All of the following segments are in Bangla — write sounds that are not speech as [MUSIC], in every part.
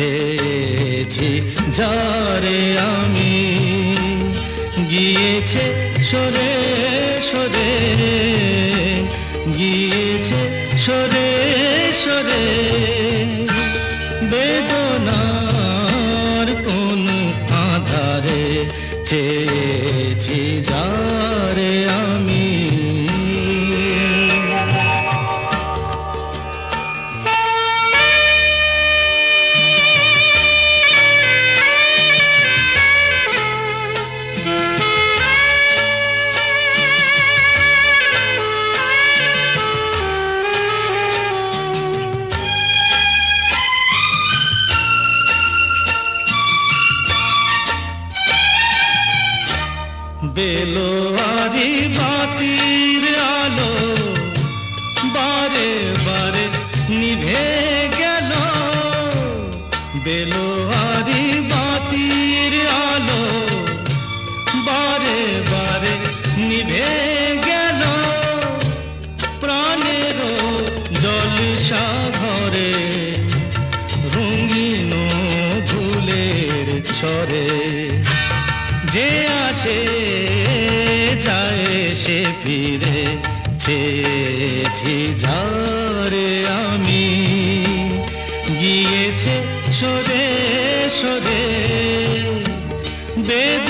চেয়েছি যারে আমি গিয়েছে সরে সরে গিয়েছে সরে সরে। বেদ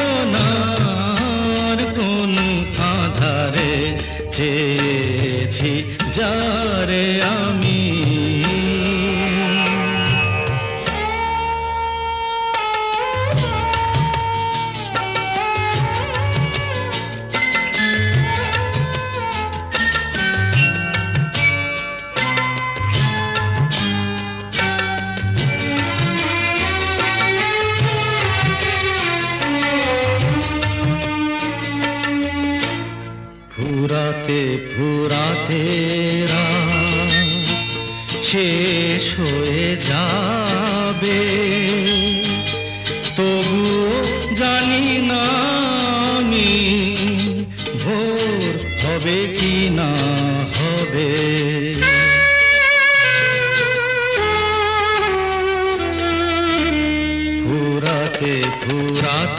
বেদনার কোন আধারে চেয়েছি যারে আমি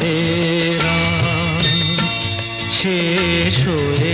तेरा शेष हुए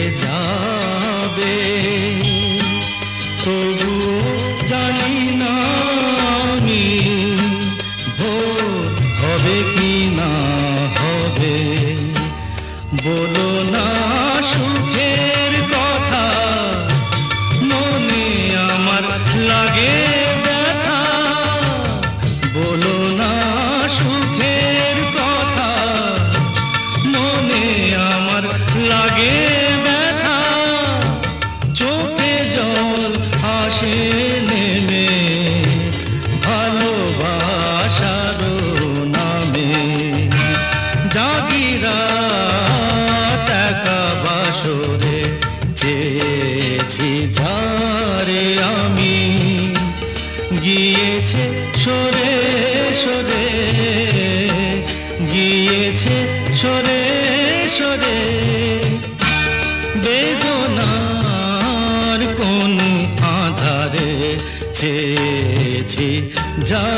जा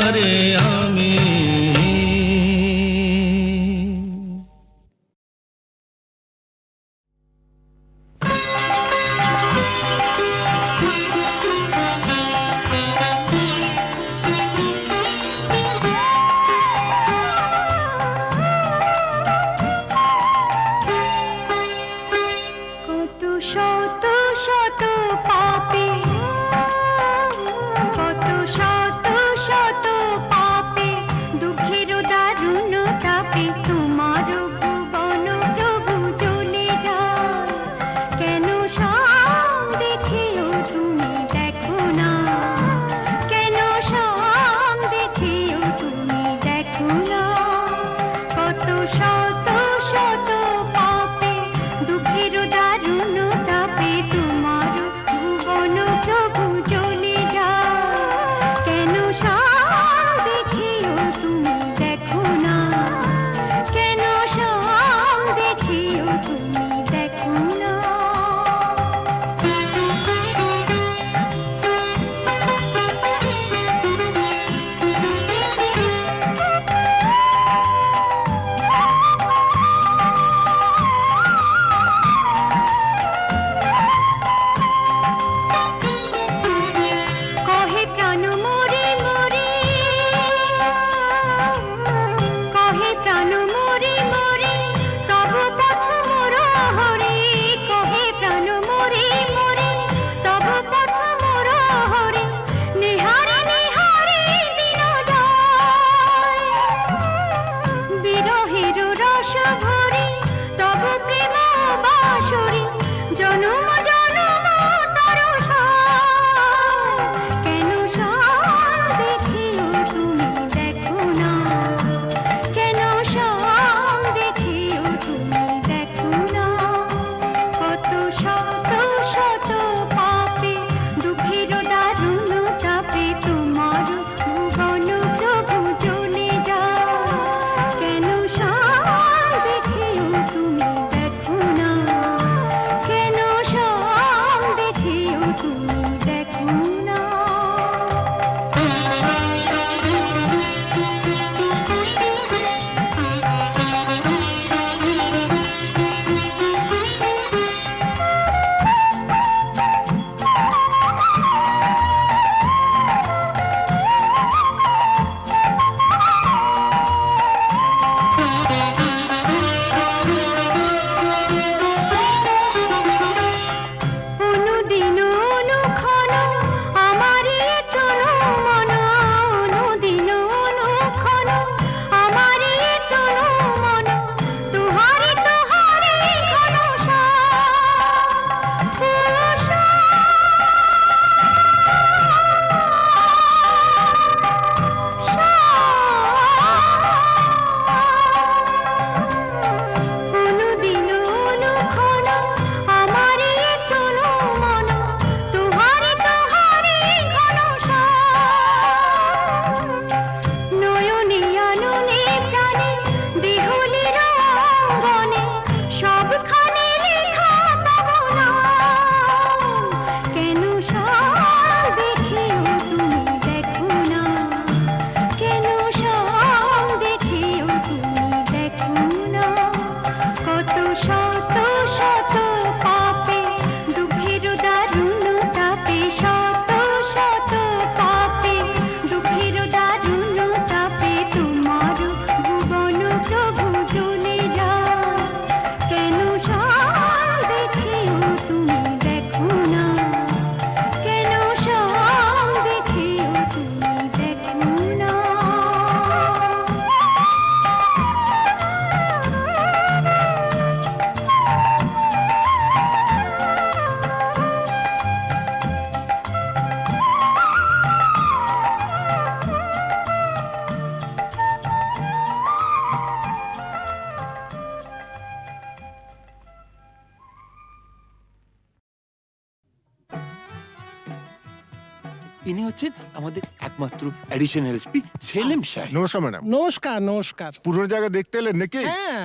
ইনি হচ্ছেন আমাদের একমাত্র অ্যাডিশনাল এসপি সেলিম সাহেব নমস্কার ম্যাডাম। নমস্কার নমস্কার। পুরো জায়গা দেখতে এলেন নাকি? হ্যাঁ।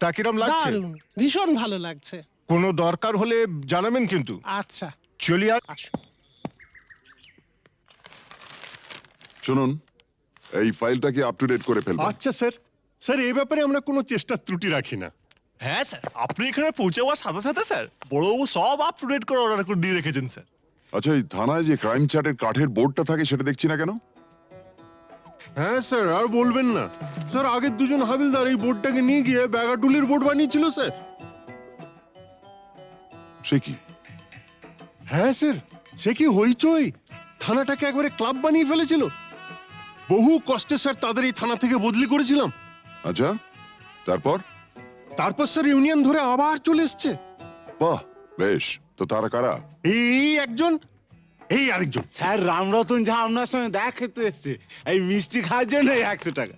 তা কিরম লাগছে? দারুণ ভীষণ ভালো লাগছে। কোনো দরকার হলে জানাবেন কিন্তু। আচ্ছা। চলি আর শুনুন এই ফাইলটাকে আপ টু ডেট করে ফেলবেন? আচ্ছা স্যার। স্যার এই ব্যাপারে আমরা কোনো চেষ্টা ত্রুটি রাখি না। হ্যাঁ স্যার। আপনি এখানে পৌঁছাবার সাথে সাথে স্যার বড়বাবু সব আপ টু ডেট করে অর্ডার করে দিয়ে রেখেছেন স্যার। আচ্ছা এই থানায় যে ক্রাইম চ্যাটের কাঠের বোর্ডটা থাকে সেটা দেখছি না কেন? হ্যাঁ স্যার আর বলবেন না। স্যার আগের দুজন হাবিলদার এই বোর্ডটাকে নিয়ে গিয়ে ব্যাগাটুলির বোর্ড বানিয়েছিল স্যার। সে কি? হ্যাঁ স্যার সে কি হইচই? থানাটাকে একবারে ক্লাব বানিয়ে ফেলেছিল। বহু কষ্টে স্যার তাদের এই থানা থেকে বদলি করেছিলাম। আচ্ছা তারপর? তারপর স্যার ইউনিয়ন ধরে আবার চলে এসছে। বাহ বেশ। তো তারা কারা? এই একজন এই আরেকজন। স্যার রামরতন ঝা আপনার সঙ্গে দেখা খেতে এসছে। এই মিষ্টি খাওয়ার জন্য একশো টাকা।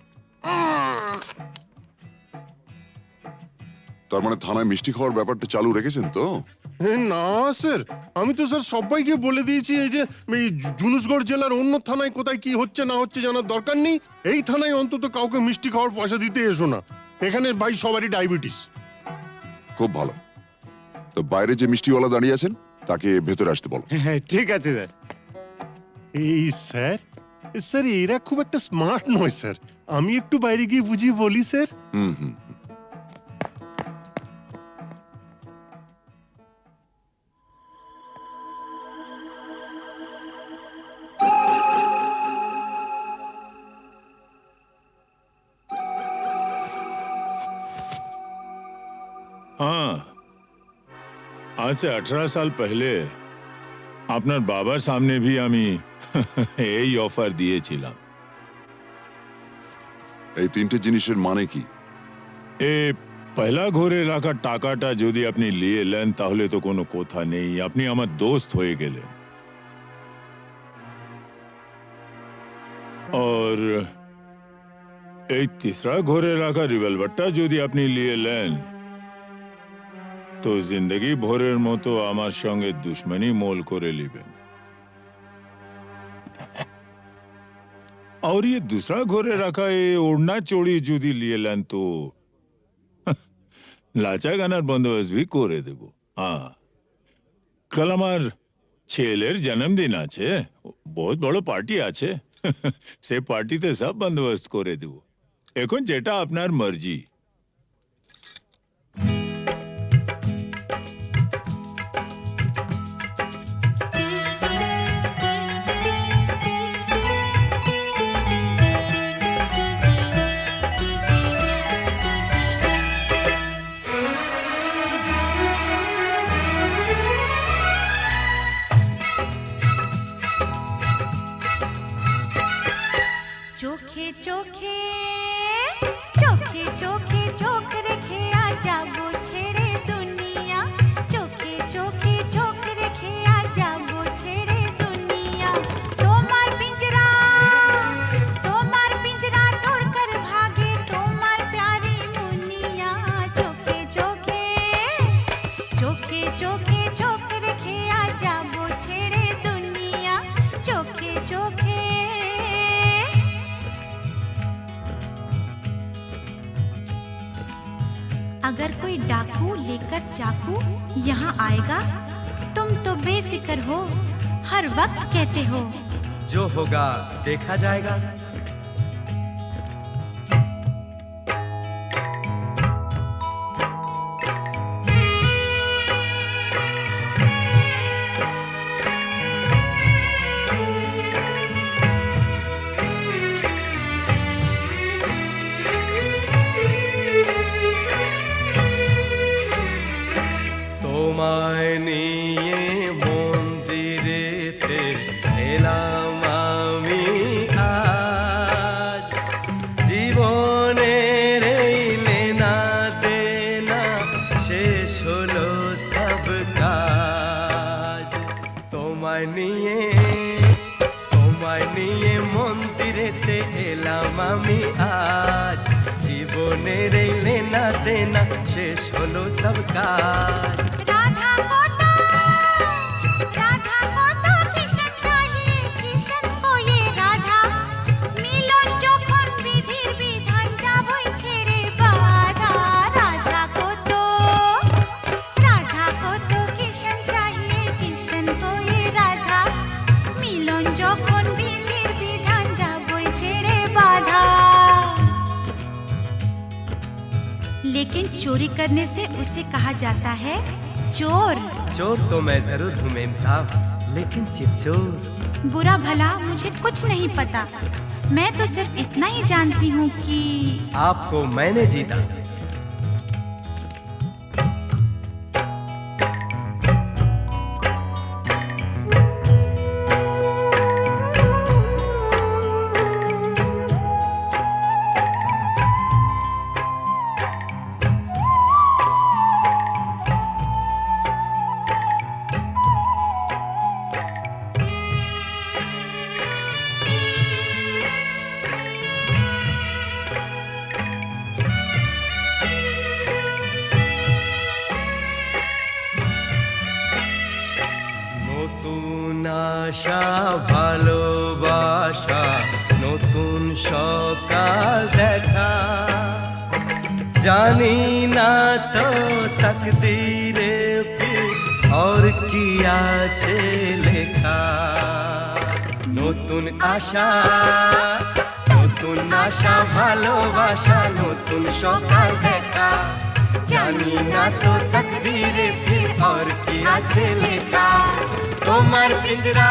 তার মানে থানায় মিষ্টি খাওয়ার ব্যাপারটা চালু রেখেছেন তো? না স্যার। আমি তো স্যার সবাইকে বলে দিয়েছি এই যে এই জু- জুনুসগড় জেলার অন্য থানায় কোথায় কি হচ্ছে না হচ্ছে জানার দরকার নেই। এই থানায় অন্তত কাউকে মিষ্টি খাওয়ার পয়সা দিতে এসো না। এখানে ভাই সবারই ডায়াবেটিস। খুব ভালো। তো বাইরে যে মিষ্টিওয়ালা দাঁড়িয়ে আছেন তাকে ভেতরে আসতে বলো। হ্যাঁ ঠিক আছে স্যার। এই স্যার স্যার এরা খুব একটা স্মার্ট নয় স্যার। আমি একটু বাইরে গিয়ে বুঝিয়ে বলি স্যার। হুম হুম। आज से अठारह साल पहले আপনার বাবার সামনে ভি আমি এই অফার দিয়েছিলাম এই তিনটে জিনিসের মানে কি এ পয়লা ঘরে রাখা টাকাটা যদি আপনি নিয়ে নেন তাহলে তো কোনো কথা নেই আপনি আমার দোস্ত হয়ে গেলেন और এই তিসরা ঘরে রাখা রিভলভারটা যদি আপনি নিয়ে নেন তো জিন্দগি ভরের মতো আমার সঙ্গে দুশ্মনী মোল করে নেবেন और ये दूसरा घरे रखा ये ओढ़ना चोड़ी যদি নিয়ে নেন তো [LAUGHS] লাচা গানার বন্দোবস্ত ভি করে দেব হ্যাঁ কাল আমার ছেলের জন্মদিন আছে বহুত বড় পার্টি আছে [LAUGHS] সে পার্টিতে সব বন্দোবস্ত করে দেব এখন যেটা আপনার মর্জি চোখে চোখে চোখে চোখ कोई डाकू लेकर चाकू यहाँ आएगा? तुम तो बेफिक्र हो, हर वक्त कहते हो। जो होगा, देखा जाएगा। करने से उसे कहा जाता है चोर। चोर तो मैं ज़रूर हूँ मेम साहब लेकिन चिचोर बुरा भला मुझे कुछ नहीं पता। मैं तो सिर्फ़ इतना ही जानती हूँ कि आपको मैंने जीता। আশা নতুন আশা, ভালোবাসা, নতুন সকাল দেখা। জানি না তো তকদিরে ফির और কি আছে লেখা। তোমার পিঞ্জরা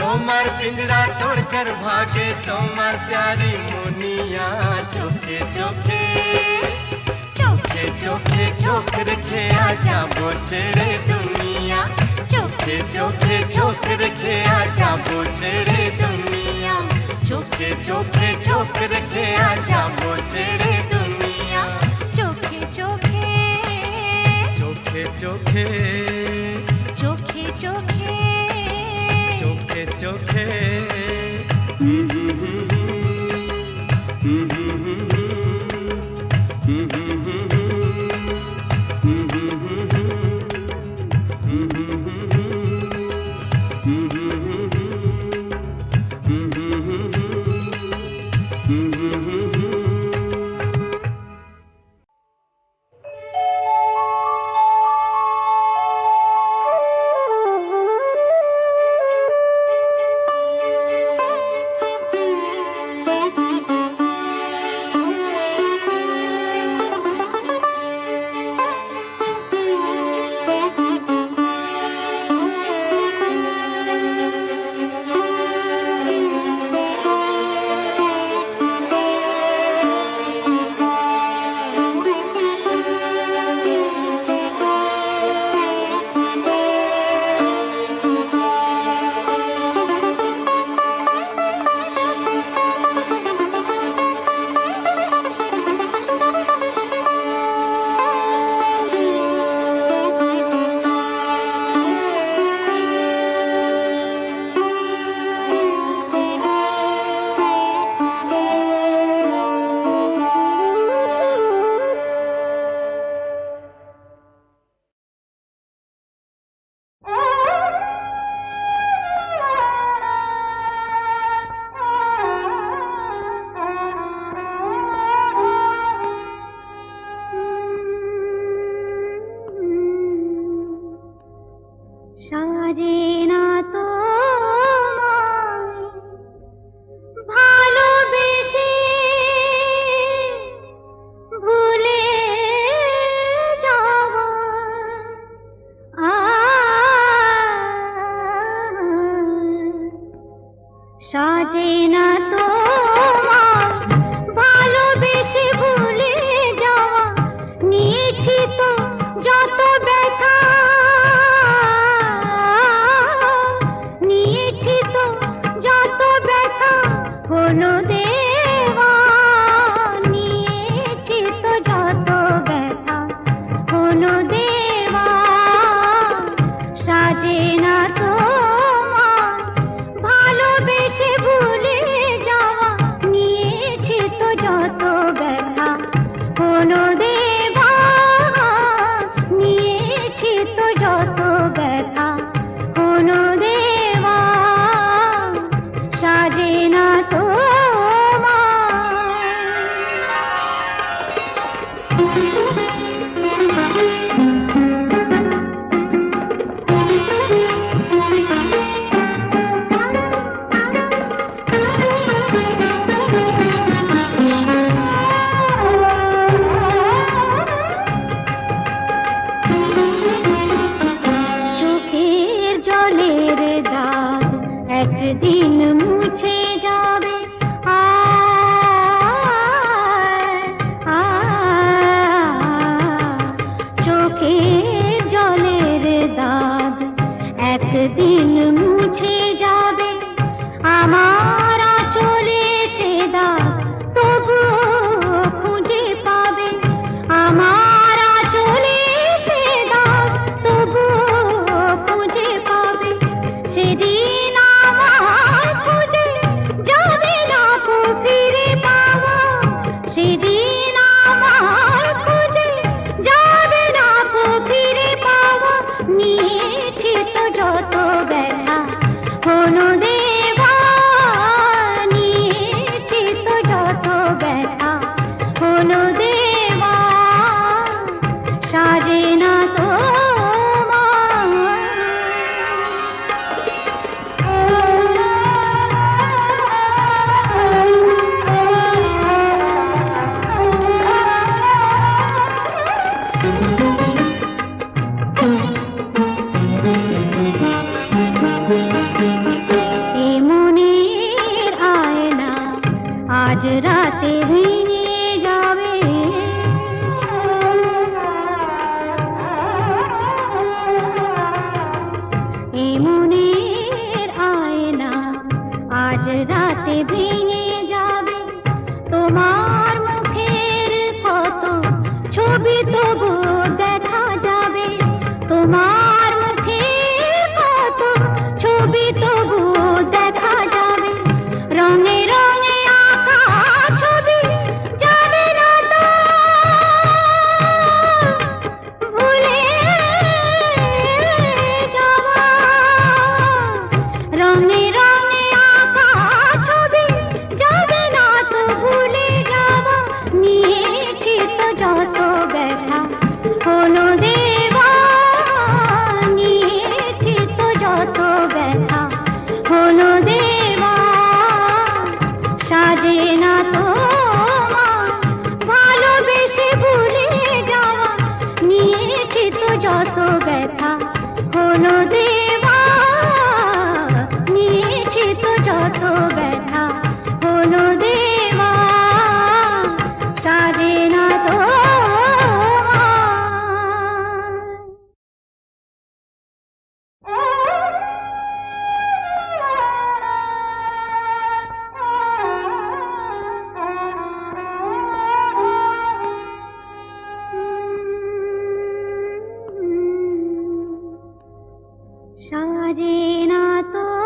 তোমার পিঞ্জরা তোড়কর ভাগে, তোমার প্যারি মুনিয়া চোখে চোখে। চোখে চোখে চোখ রেখে আজাবো ছেড়ে দুনিয়া। চোখে চোখে চোখ রেখে আজাবো ছেড়ে দুনিয়া চোখে চোখে চোখ রেখে আজাবো ছেড়ে দুনিয়া চোখে চোখে চোখে চোখে চোখে সাজে না তো आज रातें হলো সাজে না তো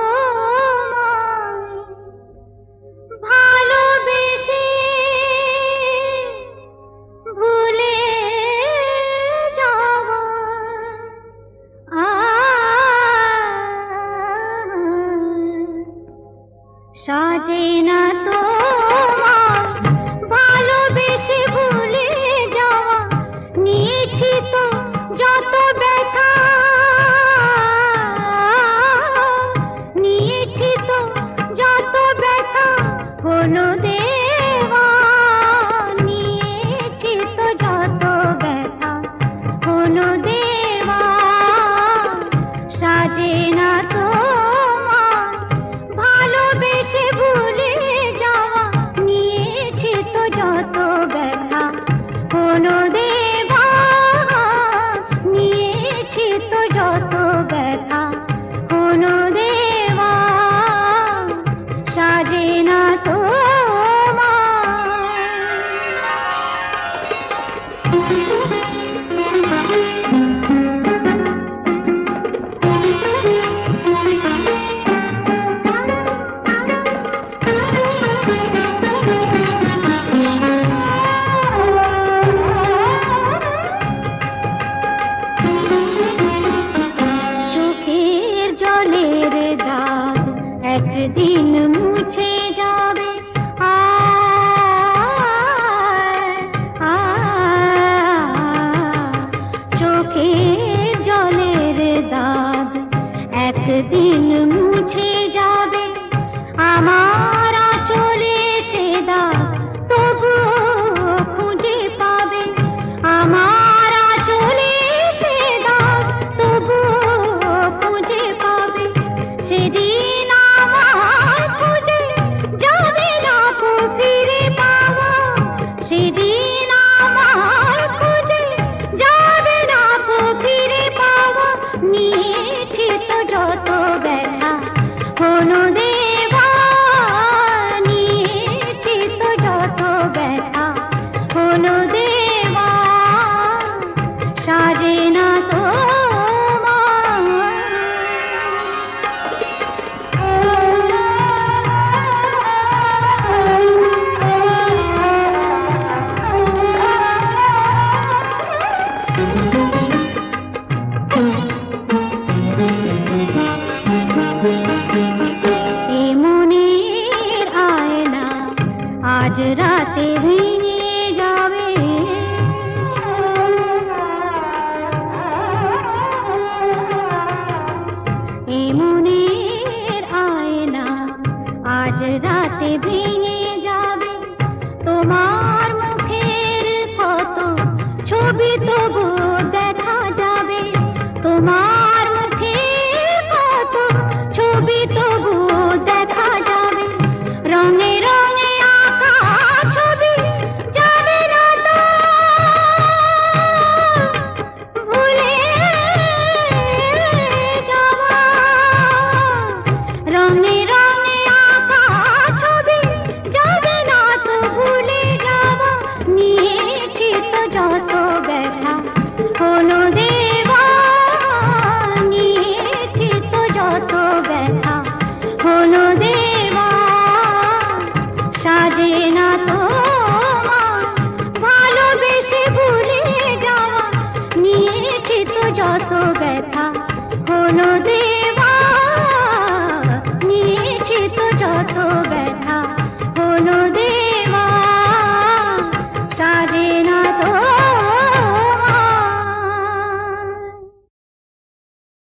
दिन मुझे जाबे आमा